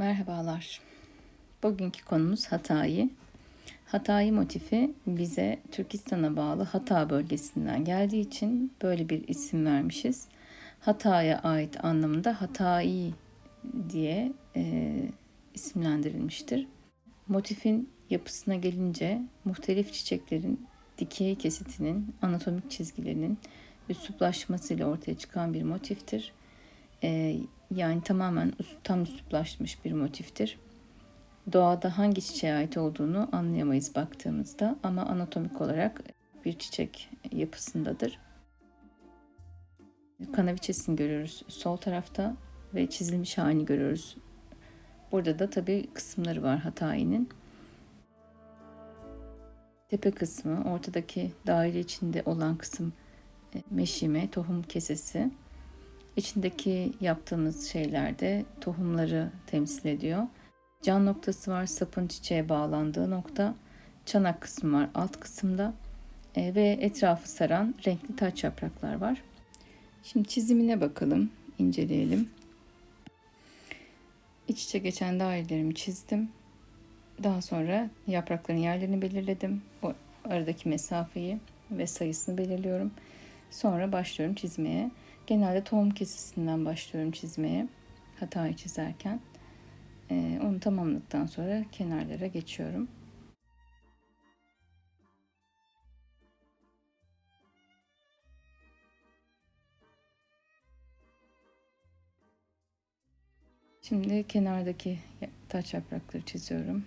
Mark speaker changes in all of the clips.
Speaker 1: Merhabalar. Bugünkü konumuz Hatay'ı. Hatay'ı motifi bize Türkistan'a bağlı Hata bölgesinden geldiği için böyle bir isim vermişiz. Hatay'a ait anlamında Hatay'ı diye e, isimlendirilmiştir. Motifin yapısına gelince muhtelif çiçeklerin dikey kesitinin anatomik çizgilerinin üsluplaşmasıyla ortaya çıkan bir motiftir. E, yani tamamen tam üsluplaşmış bir motiftir. Doğada hangi çiçeğe ait olduğunu anlayamayız baktığımızda ama anatomik olarak bir çiçek yapısındadır. Kanaviçesini görüyoruz sol tarafta ve çizilmiş halini görüyoruz. Burada da tabii kısımları var Hatayi'nin. Tepe kısmı, ortadaki daire içinde olan kısım e, meşime, tohum kesesi. İçindeki yaptığımız şeylerde tohumları temsil ediyor. Can noktası var, sapın çiçeğe bağlandığı nokta. Çanak kısmı var alt kısımda e, ve etrafı saran renkli taç yapraklar var. Şimdi çizimine bakalım, inceleyelim. İç içe geçen dairelerimi çizdim. Daha sonra yaprakların yerlerini belirledim. Bu aradaki mesafeyi ve sayısını belirliyorum. Sonra başlıyorum çizmeye. Genelde tohum kesisinden başlıyorum çizmeye. Hatayı çizerken. Ee, onu tamamladıktan sonra kenarlara geçiyorum. Şimdi kenardaki taç yaprakları çiziyorum.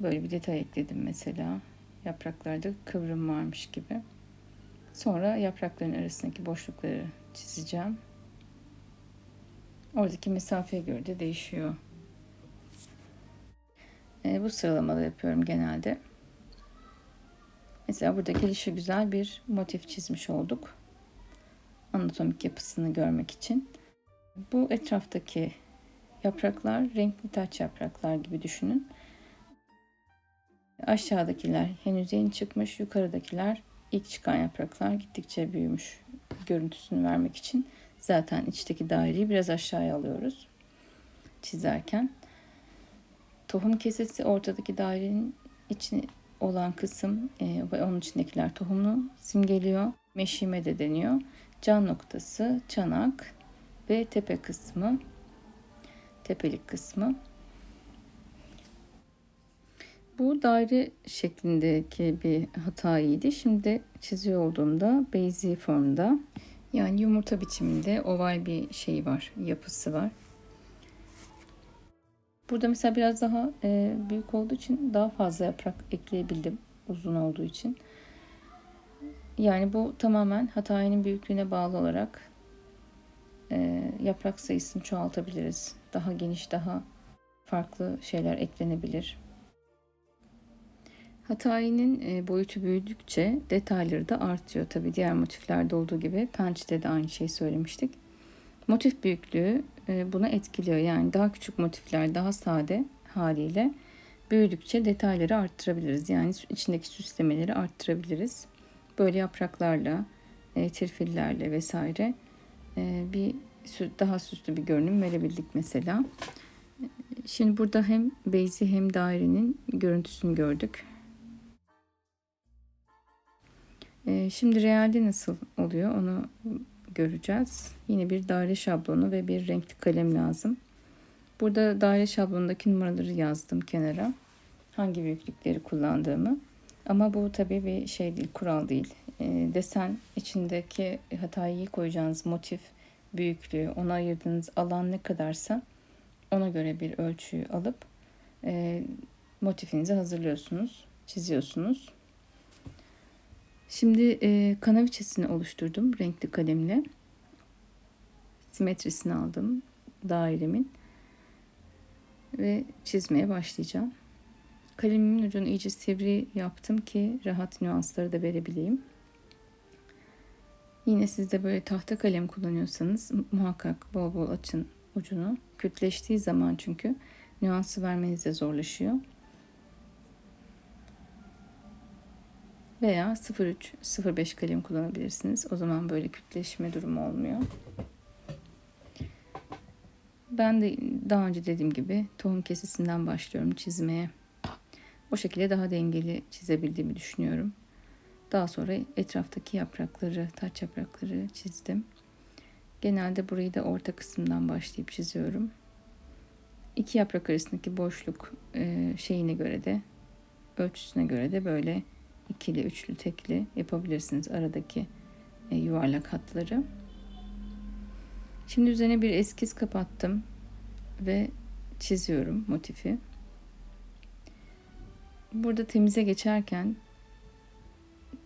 Speaker 1: Böyle bir detay ekledim mesela. Yapraklarda kıvrım varmış gibi. Sonra yaprakların arasındaki boşlukları çizeceğim. Oradaki mesafeye göre de değişiyor. E, bu sıralamada yapıyorum genelde. Mesela burada gelişi güzel bir motif çizmiş olduk. Anatomik yapısını görmek için. Bu etraftaki yapraklar renkli taç yapraklar gibi düşünün. Aşağıdakiler henüz yeni çıkmış, yukarıdakiler ilk çıkan yapraklar gittikçe büyümüş görüntüsünü vermek için zaten içteki daireyi biraz aşağıya alıyoruz çizerken. Tohum kesesi ortadaki dairenin içi olan kısım e, ve onun içindekiler tohumlu simgeliyor. Meşime de deniyor. Can noktası, çanak ve tepe kısmı, tepelik kısmı. Bu daire şeklindeki bir hataydı. Şimdi çiziyor olduğumda beyzi formda yani yumurta biçiminde oval bir şey var, yapısı var. Burada mesela biraz daha e, büyük olduğu için daha fazla yaprak ekleyebildim uzun olduğu için. Yani bu tamamen hatayenin büyüklüğüne bağlı olarak e, yaprak sayısını çoğaltabiliriz. Daha geniş, daha farklı şeyler eklenebilir. Hatayinin e, boyutu büyüdükçe detayları da artıyor. Tabi diğer motiflerde olduğu gibi pençede de aynı şeyi söylemiştik. Motif büyüklüğü e, buna etkiliyor. Yani daha küçük motifler daha sade haliyle büyüdükçe detayları arttırabiliriz. Yani içindeki süslemeleri arttırabiliriz. Böyle yapraklarla, e, tirfillerle vesaire bir daha süslü bir görünüm verebildik mesela. Şimdi burada hem beyzi hem dairenin görüntüsünü gördük. Şimdi realde nasıl oluyor onu göreceğiz. Yine bir daire şablonu ve bir renkli kalem lazım. Burada daire şablonundaki numaraları yazdım kenara. Hangi büyüklükleri kullandığımı. Ama bu tabii bir şey değil, kural değil. E, desen içindeki hatayı koyacağınız motif büyüklüğü, ona ayırdığınız alan ne kadarsa ona göre bir ölçüyü alıp e, motifinizi hazırlıyorsunuz, çiziyorsunuz. Şimdi e, kanaviçesini oluşturdum renkli kalemle. Simetrisini aldım dairemin. Ve çizmeye başlayacağım. Kalemimin ucunu iyice sivri yaptım ki rahat nüansları da verebileyim. Yine siz de böyle tahta kalem kullanıyorsanız muhakkak bol bol açın ucunu. Kütleştiği zaman çünkü nüansı vermeniz zorlaşıyor. Veya 03-05 kalem kullanabilirsiniz. O zaman böyle kütleşme durumu olmuyor. Ben de daha önce dediğim gibi tohum kesisinden başlıyorum çizmeye. O şekilde daha dengeli çizebildiğimi düşünüyorum. Daha sonra etraftaki yaprakları, taç yaprakları çizdim. Genelde burayı da orta kısımdan başlayıp çiziyorum. İki yaprak arasındaki boşluk şeyine göre de ölçüsüne göre de böyle ikili, üçlü, tekli yapabilirsiniz aradaki e, yuvarlak hatları. Şimdi üzerine bir eskiz kapattım ve çiziyorum motifi. Burada temize geçerken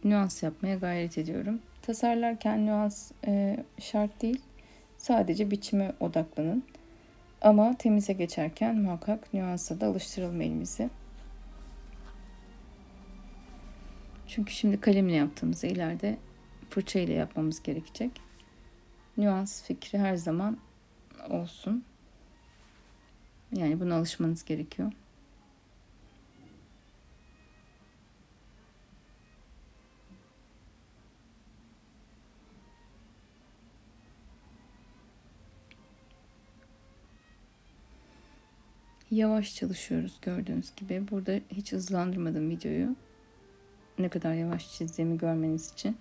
Speaker 1: nüans yapmaya gayret ediyorum. Tasarlarken nüans e, şart değil. Sadece biçime odaklanın. Ama temize geçerken muhakkak nüansa da alıştıralım elimizi. Çünkü şimdi kalemle yaptığımızda ileride fırça ile yapmamız gerekecek. Nüans fikri her zaman olsun. Yani buna alışmanız gerekiyor. Yavaş çalışıyoruz gördüğünüz gibi. Burada hiç hızlandırmadım videoyu. Ne kadar yavaş çizdiğimi görmeniz için.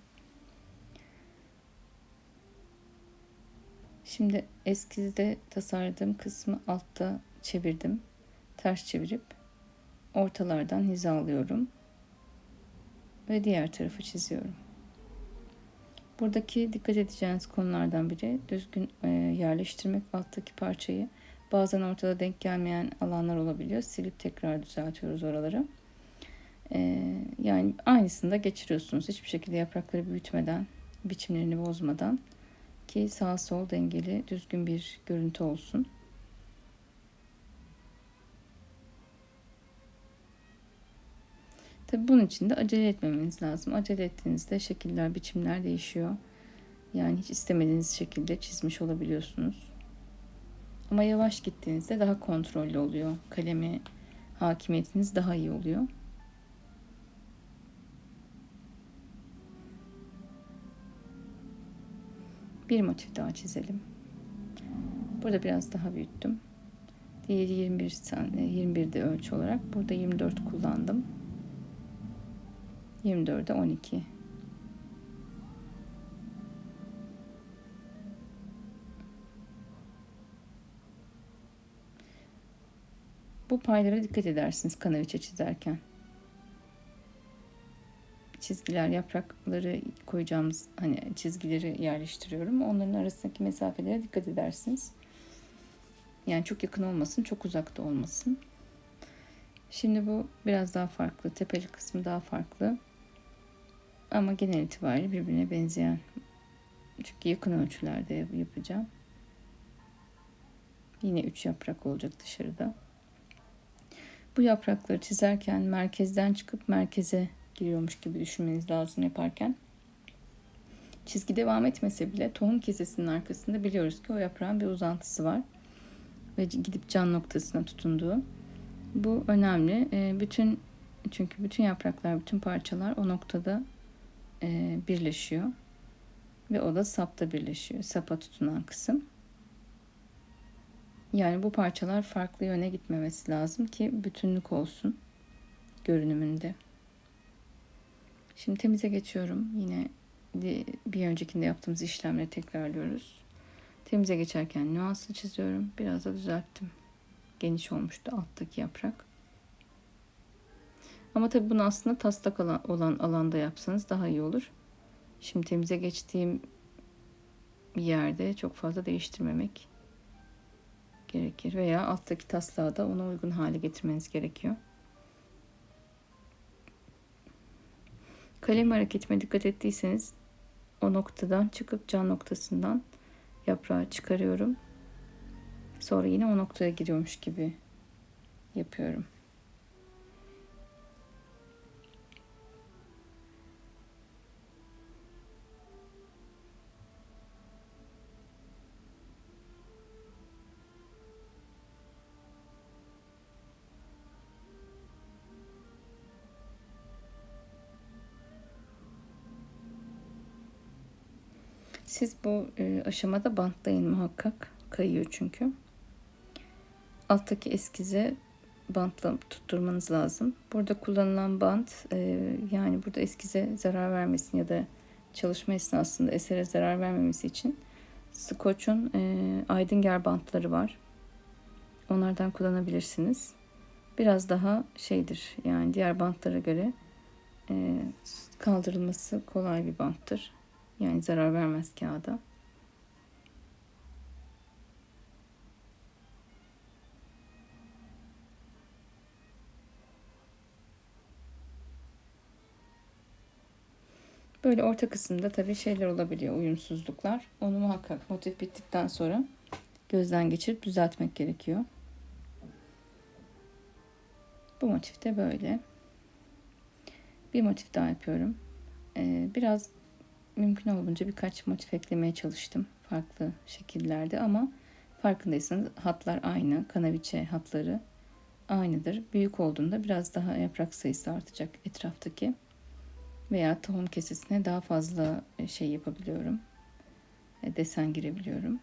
Speaker 1: Şimdi eskizde tasarladığım kısmı altta çevirdim. Ters çevirip ortalardan hizalıyorum. Ve diğer tarafı çiziyorum. Buradaki dikkat edeceğiniz konulardan biri düzgün e, yerleştirmek alttaki parçayı. Bazen ortada denk gelmeyen alanlar olabiliyor. Silip tekrar düzeltiyoruz oraları. Yani aynısını da geçiriyorsunuz. Hiçbir şekilde yaprakları büyütmeden, biçimlerini bozmadan ki sağ sol dengeli düzgün bir görüntü olsun. Tabi bunun için de acele etmemeniz lazım. Acele ettiğinizde şekiller, biçimler değişiyor. Yani hiç istemediğiniz şekilde çizmiş olabiliyorsunuz. Ama yavaş gittiğinizde daha kontrollü oluyor. Kalemi hakimiyetiniz daha iyi oluyor. Bir motif daha çizelim. Burada biraz daha büyüttüm. Diğeri 21 21'de ölçü olarak. Burada 24 kullandım. 24'e 12. Bu paylara dikkat edersiniz kanaviçe çizerken. Çizgiler, yaprakları koyacağımız hani çizgileri yerleştiriyorum. Onların arasındaki mesafelere dikkat edersiniz. Yani çok yakın olmasın, çok uzakta olmasın. Şimdi bu biraz daha farklı. Tepeli kısmı daha farklı. Ama genel itibariyle birbirine benzeyen. Çünkü yakın ölçülerde yapacağım. Yine üç yaprak olacak dışarıda. Bu yaprakları çizerken merkezden çıkıp merkeze giriyormuş gibi düşünmeniz lazım yaparken. Çizgi devam etmese bile tohum kesesinin arkasında biliyoruz ki o yaprağın bir uzantısı var. Ve gidip can noktasına tutunduğu. Bu önemli. Ee, bütün çünkü bütün yapraklar, bütün parçalar o noktada e, birleşiyor. Ve o da sapta birleşiyor. Sapa tutunan kısım. Yani bu parçalar farklı yöne gitmemesi lazım ki bütünlük olsun görünümünde. Şimdi temize geçiyorum. Yine bir öncekinde yaptığımız işlemleri tekrarlıyoruz. Temize geçerken nüanslı çiziyorum. Biraz da düzelttim. Geniş olmuştu alttaki yaprak. Ama tabi bunu aslında taslak olan alanda yapsanız daha iyi olur. Şimdi temize geçtiğim yerde çok fazla değiştirmemek gerekir veya alttaki taslağı da ona uygun hale getirmeniz gerekiyor. Kalem hareketime dikkat ettiyseniz o noktadan çıkıp can noktasından yaprağı çıkarıyorum. Sonra yine o noktaya giriyormuş gibi yapıyorum. Siz bu e, aşamada bantlayın muhakkak. Kayıyor çünkü. alttaki eskize bantla tutturmanız lazım. Burada kullanılan bant e, yani burada eskize zarar vermesin ya da çalışma esnasında esere zarar vermemesi için Scotch'un e, Aydinger bantları var. Onlardan kullanabilirsiniz. Biraz daha şeydir yani diğer bantlara göre e, kaldırılması kolay bir banttır. Yani zarar vermez kağıda. Böyle orta kısımda tabii şeyler olabiliyor, uyumsuzluklar. Onu muhakkak motif bittikten sonra gözden geçirip düzeltmek gerekiyor. Bu motif de böyle. Bir motif daha yapıyorum. Ee, biraz mümkün olduğunca birkaç motif eklemeye çalıştım farklı şekillerde ama farkındaysanız hatlar aynı. Kanaviçe hatları aynıdır. Büyük olduğunda biraz daha yaprak sayısı artacak etraftaki veya tohum kesesine daha fazla e, şey yapabiliyorum. E, desen girebiliyorum.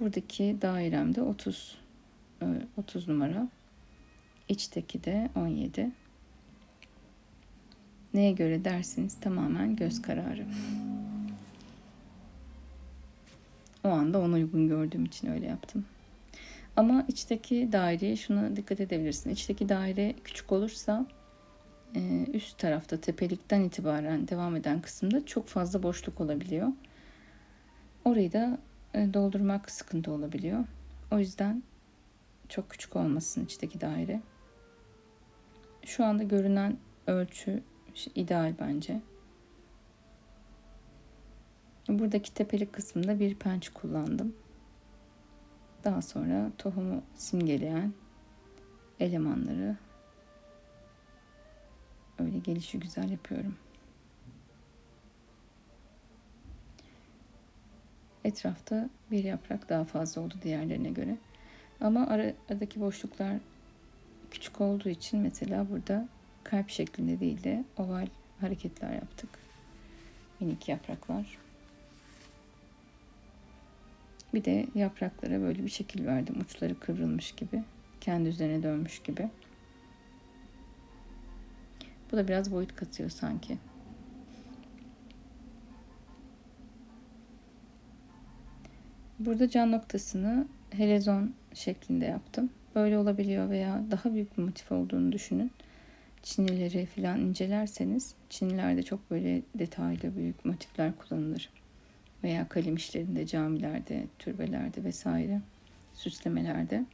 Speaker 1: Buradaki dairemde 30 30 e, numara. İçteki de 17. Neye göre dersiniz tamamen göz kararı. O anda ona uygun gördüğüm için öyle yaptım. Ama içteki daireye şuna dikkat edebilirsin. İçteki daire küçük olursa e, üst tarafta tepelikten itibaren devam eden kısımda çok fazla boşluk olabiliyor. Orayı da e, doldurmak sıkıntı olabiliyor. O yüzden çok küçük olmasın içteki daire. Şu anda görünen ölçü ideal bence. Buradaki tepelik kısmında bir penç kullandım. Daha sonra tohumu simgeleyen elemanları öyle gelişi güzel yapıyorum. Etrafta bir yaprak daha fazla oldu diğerlerine göre. Ama aradaki boşluklar küçük olduğu için mesela burada kalp şeklinde değil de oval hareketler yaptık. Minik yapraklar. Bir de yapraklara böyle bir şekil verdim. Uçları kıvrılmış gibi. Kendi üzerine dönmüş gibi. Bu da biraz boyut katıyor sanki. Burada can noktasını helezon şeklinde yaptım. Böyle olabiliyor veya daha büyük bir motif olduğunu düşünün. Çinileri falan incelerseniz Çinilerde çok böyle detaylı büyük motifler kullanılır veya kalem işlerinde, camilerde, türbelerde vesaire süslemelerde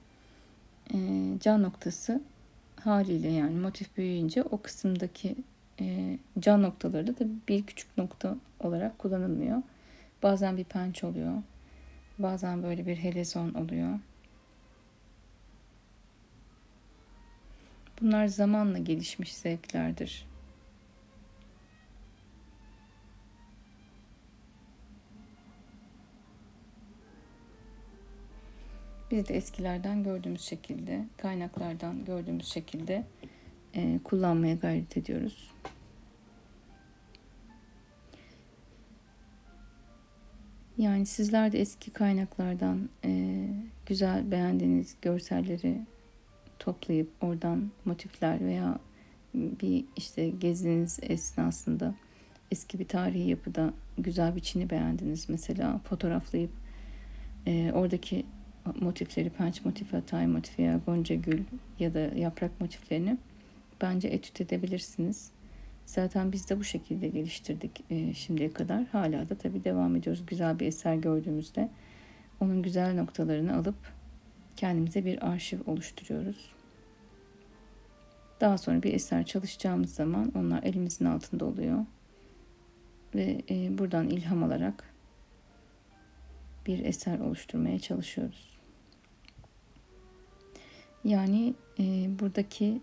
Speaker 1: e, can noktası haliyle yani motif büyüyünce o kısımdaki e, can noktaları da bir küçük nokta olarak kullanılmıyor. Bazen bir penç oluyor. Bazen böyle bir helezon oluyor. Bunlar zamanla gelişmiş zevklerdir. Biz de eskilerden gördüğümüz şekilde, kaynaklardan gördüğümüz şekilde e, kullanmaya gayret ediyoruz. Yani sizler de eski kaynaklardan e, güzel beğendiğiniz görselleri toplayıp oradan motifler veya bir işte gezdiğiniz esnasında eski bir tarihi yapıda güzel bir çini beğendiniz mesela fotoğraflayıp e, oradaki motifleri, penç motifi, hatay motifi ya gonca gül ya da yaprak motiflerini bence etüt edebilirsiniz. Zaten biz de bu şekilde geliştirdik e, şimdiye kadar. Hala da tabii devam ediyoruz. Güzel bir eser gördüğümüzde onun güzel noktalarını alıp kendimize bir arşiv oluşturuyoruz. Daha sonra bir eser çalışacağımız zaman onlar elimizin altında oluyor. Ve e, buradan ilham alarak bir eser oluşturmaya çalışıyoruz. Yani e, buradaki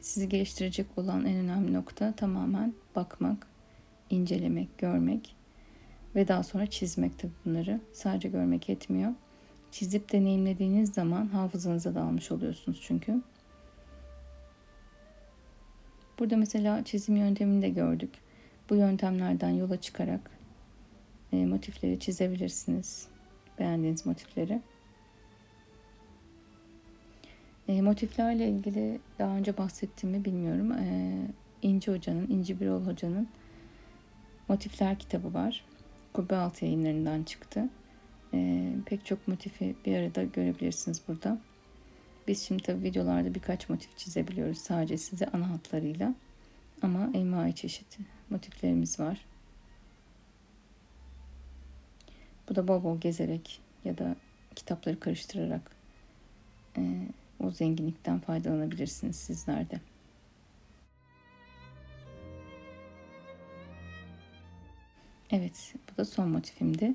Speaker 1: sizi geliştirecek olan en önemli nokta tamamen bakmak, incelemek, görmek ve daha sonra çizmek tabii bunları. Sadece görmek yetmiyor. Çizip deneyimlediğiniz zaman hafızanıza da almış oluyorsunuz çünkü. Burada mesela çizim yöntemini de gördük. Bu yöntemlerden yola çıkarak e, motifleri çizebilirsiniz. beğendiğiniz motifleri. E, motiflerle ilgili daha önce bahsettiğimi bilmiyorum. E, İnci Hoca'nın, İnci Birol Hoca'nın motifler kitabı var. Kubbe Altı yayınlarından çıktı. E, pek çok motifi bir arada görebilirsiniz burada. Biz şimdi tabii videolarda birkaç motif çizebiliyoruz sadece size ana hatlarıyla. Ama envai çeşit motiflerimiz var. Bu da bol bol gezerek ya da kitapları karıştırarak e, o zenginlikten faydalanabilirsiniz sizler de. Evet, bu da son motifimdi.